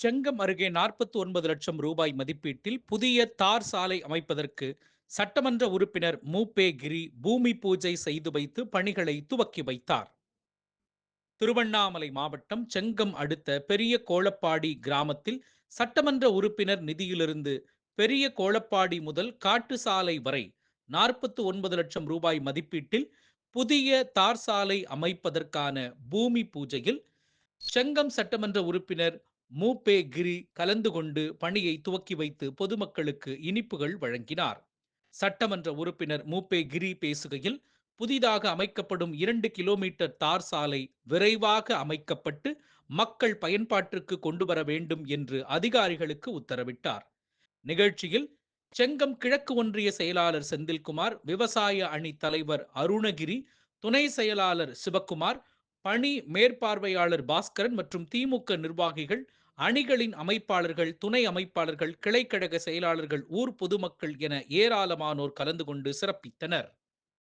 செங்கம் அருகே நாற்பத்தி ஒன்பது லட்சம் ரூபாய் மதிப்பீட்டில் புதிய தார் சாலை அமைப்பதற்கு சட்டமன்ற உறுப்பினர் மூபே கிரி பூமி பூஜை செய்து வைத்து பணிகளை துவக்கி வைத்தார். திருவண்ணாமலை மாவட்டம் செங்கம் அடுத்த பெரிய கோளப்பாடி கிராமத்தில் சட்டமன்ற உறுப்பினர் நிதியிலிருந்து பெரிய கோளப்பாடி முதல் காட்டு சாலை வரை நாற்பத்தி ஒன்பது லட்சம் ரூபாய் மதிப்பீட்டில் புதிய தார் சாலை அமைப்பதற்கான பூமி பூஜையில் செங்கம் சட்டமன்ற உறுப்பினர் மூபே கிரி கலந்து கொண்டு பணியை துவக்கி வைத்து பொதுமக்களுக்கு இனிப்புகள் வழங்கினார். சட்டமன்ற உறுப்பினர் மூப்பே கிரி பேசுகையில் புதிதாக அமைக்கப்படும் இரண்டு கிலோமீட்டர் தார் சாலை விரைவாக அமைக்கப்பட்டு மக்கள் பயன்பாட்டிற்கு கொண்டு வர வேண்டும் என்று அதிகாரிகளுக்கு உத்தரவிட்டார். நிகழ்ச்சியில் செங்கம் கிழக்கு ஒன்றிய செயலாளர் செந்தில்குமார் விவசாய அணி தலைவர் அருணகிரி துணை செயலாளர் சிவக்குமார் பணி மேற்பார்வையாளர் பாஸ்கரன் மற்றும் திமுக நிர்வாகிகள் அணிகளின் அமைப்பாளர்கள் துணை அமைப்பாளர்கள் கிளைக்கழக செயலாளர்கள் ஊர் பொதுமக்கள் என ஏராளமானோர் கலந்து கொண்டு சிறப்பித்தனர்.